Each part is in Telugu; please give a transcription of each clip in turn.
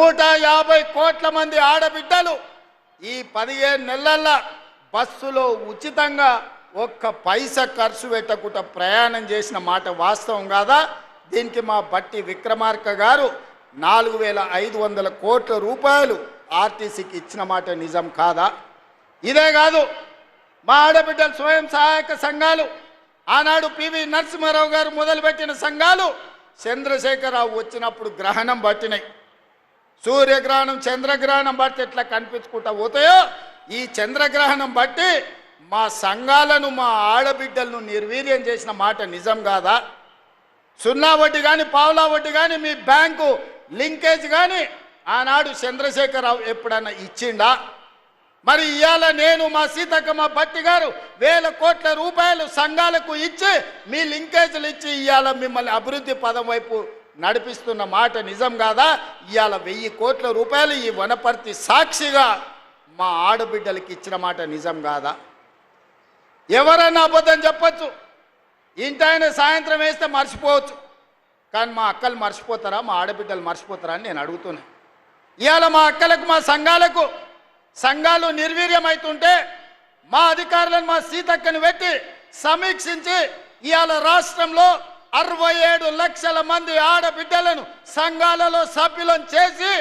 నూట యాభై కోట్ల మంది ఆడబిడ్డలు ఈ పదిహేను నెలల్లో బస్సులో ఉచితంగా ఒక్క పైస ఖర్చు పెట్టకుండా ప్రయాణం చేసిన మాట వాస్తవం కాదా? దీనికి మా బట్టి విక్రమార్క గారు నాలుగు వేల ఐదు వందల కోట్ల రూపాయలు ఆర్టీసీకి ఇచ్చిన మాట నిజం కాదా? ఇదే కాదు మా ఆడబిడ్డల స్వయం సహాయక సంఘాలు ఆనాడు పివి నరసింహారావు గారు మొదలుపెట్టిన సంఘాలు చంద్రశేఖరరావు వచ్చినప్పుడు గ్రహణం పట్టినాయి. సూర్యగ్రహణం చంద్రగ్రహణం బట్టి ఎట్లా కనిపించుకుంటా పోతాయో ఈ చంద్రగ్రహణం బట్టి మా సంఘాలను మా ఆడబిడ్డలను నిర్వీర్యం చేసిన మాట నిజం కాదా? సున్నా వడ్డీ కానీ పావులా వడ్డీ కానీ మీ బ్యాంకు లింకేజ్ కానీ ఆనాడు చంద్రశేఖరరావు ఎప్పుడన్నా ఇచ్చిండా? మరి ఇవాళ నేను మా సీతక్కమ్మ భట్టి గారు వేల కోట్ల రూపాయలు సంఘాలకు ఇచ్చి మీ లింకేజీలు ఇచ్చి ఇవాళ మిమ్మల్ని అభివృద్ధి పదం వైపు నడిపిస్తున్న మాట నిజం కాదా? ఇవాళ వెయ్యి కోట్ల రూపాయలు ఈ వనపర్తి సాక్షిగా మా ఆడబిడ్డలకి ఇచ్చిన మాట నిజం కాదా? ఎవరైనా అబద్ధం చెప్పచ్చు. ఇంటాయన సాయంత్రం వేస్తే మర్చిపోవచ్చు. కానీ మా అక్కలు మర్చిపోతారా? మా ఆడబిడ్డలు మర్చిపోతారా అని నేను అడుగుతున్నా. ఇవాళ మా అక్కలకు మా సంఘాలకు సంఘాలు నిర్వీర్యమవుతుంటే మా అధికారులను మా సీతక్కని పెట్టి సమీక్షించి ఇవాళ రాష్ట్రంలో అరవై ఏడు లక్షల మంది ఆడబిడ్డలను సంఘాలలో సభ్యులను చేసి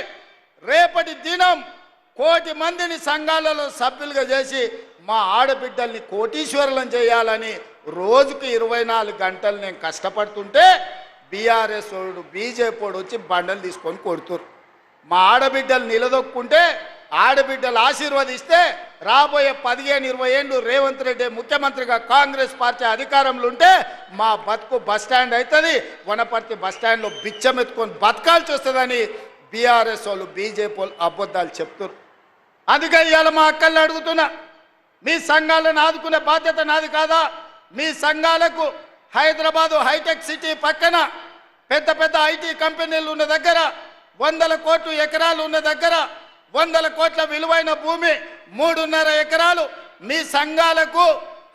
రేపటి దినం కోటి మందిని సంఘాలలో సభ్యులుగా చేసి మా ఆడబిడ్డల్ని కోటీశ్వరులను చేయాలని రోజుకు ఇరవై నాలుగు గంటలు నేను కష్టపడుతుంటే బీఆర్ఎస్ వాడు బీజేపీ వచ్చి బండలు తీసుకొని కొడుతురు. మా ఆడబిడ్డలు నిలదొక్కుంటే ఆడబిడ్డలు ఆశీర్వదిస్తే రాబోయే పదిహేను ఇరవై ఏళ్ళు రేవంత్ రెడ్డి ముఖ్యమంత్రిగా కాంగ్రెస్ పార్టీ అధికారంలో ఉంటే మా బతుకు బస్ స్టాండ్ అవుతుంది. వనపర్తి బస్ స్టాండ్లో బిచ్చం ఎత్తుకొని బతకాల్సి వస్తుందని బీఆర్ఎస్ వాళ్ళు బీజేపీ వాళ్ళు అబద్ధాలు చెప్తున్నారు అందుకే ఇవాళ మా అక్కల్ని అడుగుతున్నా మీ సంఘాలను ఆదుకునే బాధ్యత నాది కాదా? మీ సంఘాలకు హైదరాబాదు హైటెక్ సిటీ పక్కన పెద్ద పెద్ద ఐటీ కంపెనీలు ఉన్న దగ్గర వందల కోట్లు ఎకరాలు ఉన్న దగ్గర వందల కోట్ల విలువైన భూమి మూడున్నర ఎకరాలు. మీ సంఘాలకు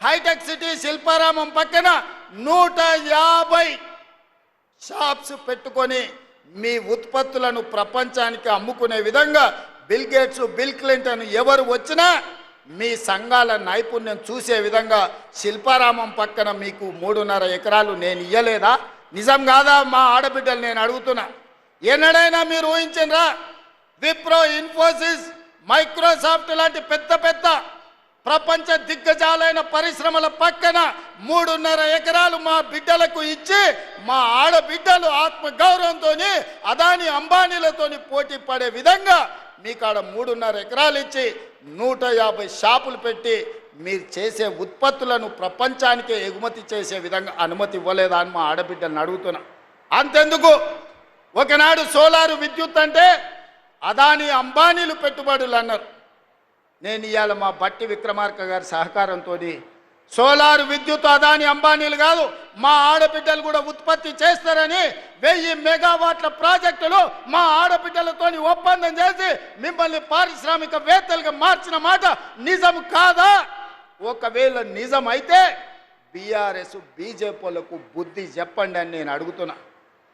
హైటెక్ సిటీ శిల్పారామం పక్కన నూట యాభై షాప్స్ పెట్టుకొని మీ ఉత్పత్తులను ప్రపంచానికి అమ్ముకునే విధంగా బిల్ గేట్స్ బిల్ క్లింటన్ ఎవరు వచ్చినా మీ సంఘాల నైపుణ్యం చూసే విధంగా శిల్పారామం పక్కన మీకు మూడున్నర ఎకరాలు నేను ఇయ్యలేదా? నిజం కాదా? మా ఆడబిడ్డలు నేను అడుగుతున్నా. ఎన్నడైనా మీరు ఊహించండి విప్రో ఇన్ఫోసిస్ మైక్రోసాఫ్ట్ లాంటి పెద్ద పెద్ద ప్రపంచ దిగ్గజాలైన పరిశ్రమల పక్కన మూడున్నర ఎకరాలు మా బిడ్డలకు ఇచ్చి మా ఆడబిడ్డలు ఆత్మగౌరవంతో అదాని అంబానీలతోని పోటీ పడే విధంగా మీకు ఆడ మూడున్నర ఎకరాలు ఇచ్చి నూట యాభై షాపులు పెట్టి మీరు చేసే ఉత్పత్తులను ప్రపంచానికే ఎగుమతి చేసే విధంగా అనుమతి ఇవ్వలేదా అని మా ఆడబిడ్డలను అడుగుతున్నా. అంతెందుకు? ఒకనాడు సోలారు విద్యుత్ అంటే అదాని అంబానీలు పెట్టుబడులు అన్నారు. నేను ఇవాళ మా బట్టి విక్రమార్క గారి సహకారంతో సోలార్ విద్యుత్ అదాని అంబానీలు కాదు మా ఆడబిడ్డలు కూడా ఉత్పత్తి చేస్తారని వెయ్యి మెగావాట్ల ప్రాజెక్టులు మా ఆడబిడ్డలతో ఒప్పందం చేసి మిమ్మల్ని పారిశ్రామిక వేత్తలుగా మార్చిన మాట నిజం కాదా? ఒకవేళ నిజం అయితే బీఆర్ఎస్ బీజేపీలకు బుద్ధి చెప్పండి అని నేను అడుగుతున్నా.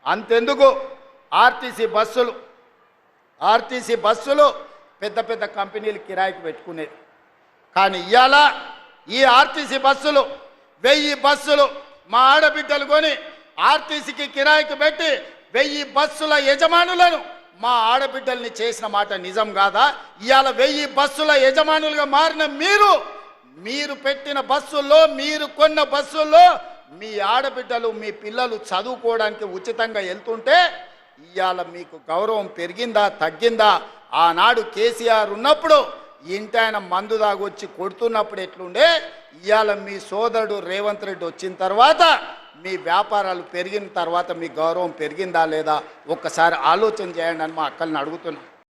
అంతెందుకు? ఆర్టీసీ బస్సులు ఆర్టీసీ బస్సులు పెద్ద పెద్ద కంపెనీలు కిరాయికి పెట్టుకునేది. కానీ ఇవాళ ఈ ఆర్టీసీ బస్సులు వెయ్యి బస్సులు మా ఆడబిడ్డలు కొని ఆర్టీసీకి కిరాయికి పెట్టి వెయ్యి బస్సుల యజమానులను మా ఆడబిడ్డల్ని చేసిన మాట నిజం కాదా? ఇవాళ వెయ్యి బస్సుల యజమానులుగా మారిన మీరు మీరు పెట్టిన బస్సుల్లో మీరు కొన్న బస్సుల్లో మీ ఆడబిడ్డలు మీ పిల్లలు చదువుకోవడానికి ఉచితంగా వెళ్తుంటే ఇవాళ మీకు గౌరవం పెరిగిందా తగ్గిందా? ఆనాడు కేసీఆర్ ఉన్నప్పుడు ఇంటి ఆయన మందు దాగొచ్చి కొడుతున్నప్పుడు ఎట్లుండే? ఇవాళ మీ సోదరుడు రేవంత్ రెడ్డి వచ్చిన తర్వాత మీ వ్యాపారాలు పెరిగిన తర్వాత మీ గౌరవం పెరిగిందా లేదా? ఒక్కసారి ఆలోచన చేయండి అని మా అక్కల్ని అడుగుతున్నాను